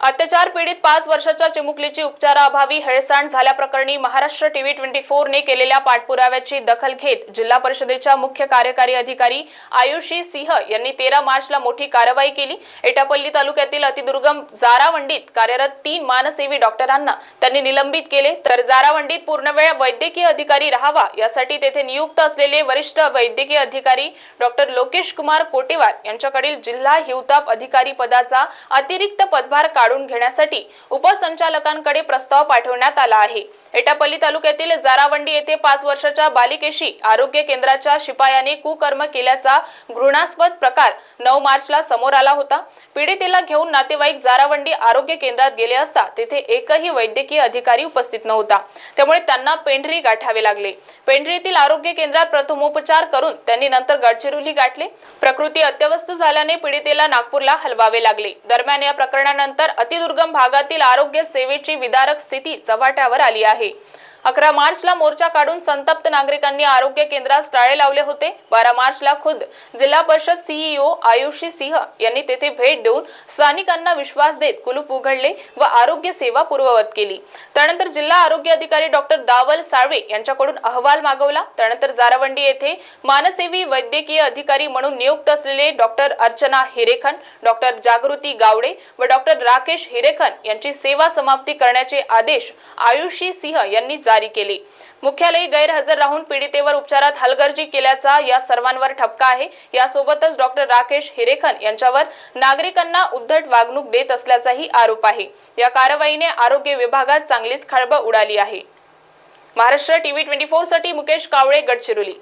अत्याचार पीडित पाच वर्षाच्या चिमुकलीची उपचाराअभावी हेळसांड झाल्याप्रकरणी महाराष्ट्र टीव्ही ट्वेंटी फोरने केलेल्या पाठपुराव्याची दखल घेत जिल्हा परिषदेच्या मुख्य कार्यकारी अधिकारी आयुषी सिंह यांनी तेरा मार्चला मोठी कारवाई केली. एटापल्ली तालुक्यातील अतिदुर्गम जारावंडीत कार्यरत तीन मानसेवी डॉक्टरांना त्यांनी निलंबित केले. तर जारावंडीत पूर्णवेळ वैद्यकीय अधिकारी राहावा यासाठी तेथे नियुक्त असलेले वरिष्ठ वैद्यकीय अधिकारी डॉक्टर लोकेश कुमार कोटेवार यांच्याकडील जिल्हा हिवताप अधिकारी पदाचा अतिरिक्त पदभार काढून घेण्यासाठी उपसंचालकांकडे प्रस्ताव पाठवण्यात आला आहे. एटापल्ली तालुक्यातील जारावंडी येथे पाच वर्षाच्या बालिकेशी आरोग्य केंद्राच्या शिपायाने कुकर्म केल्याचा घृणास्पद प्रकार नऊ मार्चला समोर आला होता. पीडितेला घेऊन नातेवाईक जारावंडी आरोग्य केंद्रात गेले असता तेथे एकही वैद्यकीय अधिकारी उपस्थित नव्हता. त्यामुळे त्यांना पेंढरी गाठावे लागले. पेंढरीतील आरोग्य केंद्रात प्रथमोपचार करून त्यांनी नंतर गडचिरोली गाठले. प्रकृती अत्यवस्थ झाल्याने पीडितेला नागपूरला हलवावे लागले. दरम्यान या प्रकरणानंतर अतिदुर्गम भागातील आरोग्य सेवेची विदारक स्थिती चव्हाट्यावर आली आहे. अकरा मार्चला मोर्चा काढून संतप्त नागरिकांनी आरोग्य केंद्रात टाळे लावले होते. बारा मार्चला खुद जिल्हा परिषद सीईओ आयुषी सिंह यांनी तेथे भेट देऊन स्थानिकांना विश्वास देत कुलूप उघडले व आरोग्य सेवा पूर्ववत केली. त्यानंतर जिल्हा आरोग्य अधिकारी डॉक्टर दावल साळवे यांच्याकडून अहवाल मागवला. त्यानंतर जारावंडी येथे मानसेवी वैद्यकीय अधिकारी म्हणून नियुक्त असलेले डॉक्टर अर्चना हिरेखन डॉक्टर जागृती गावडे व डॉक्टर राकेश हिरेखन यांची सेवा समाप्ती करण्याचे आदेश आयुषी सिंह यांनी जारी केले. मुख्यालयी गैरहजर राहून पीडितेवर उपचारात हलगर्जी केल्याचा या सर्वांवर ठपका आहे. यासोबतच डॉक्टर राकेश हिरेखन यांच्यावर नागरिकांना उद्धट वागणूक देत असल्याचाही आरोप आहे. या कारवाईने आरोग्य विभागात चांगलीच खळबळ उडाली आहे. महाराष्ट्र टीव्ही ट्वेंटी फोरसाठी मुकेश कावळे गडचिरोली.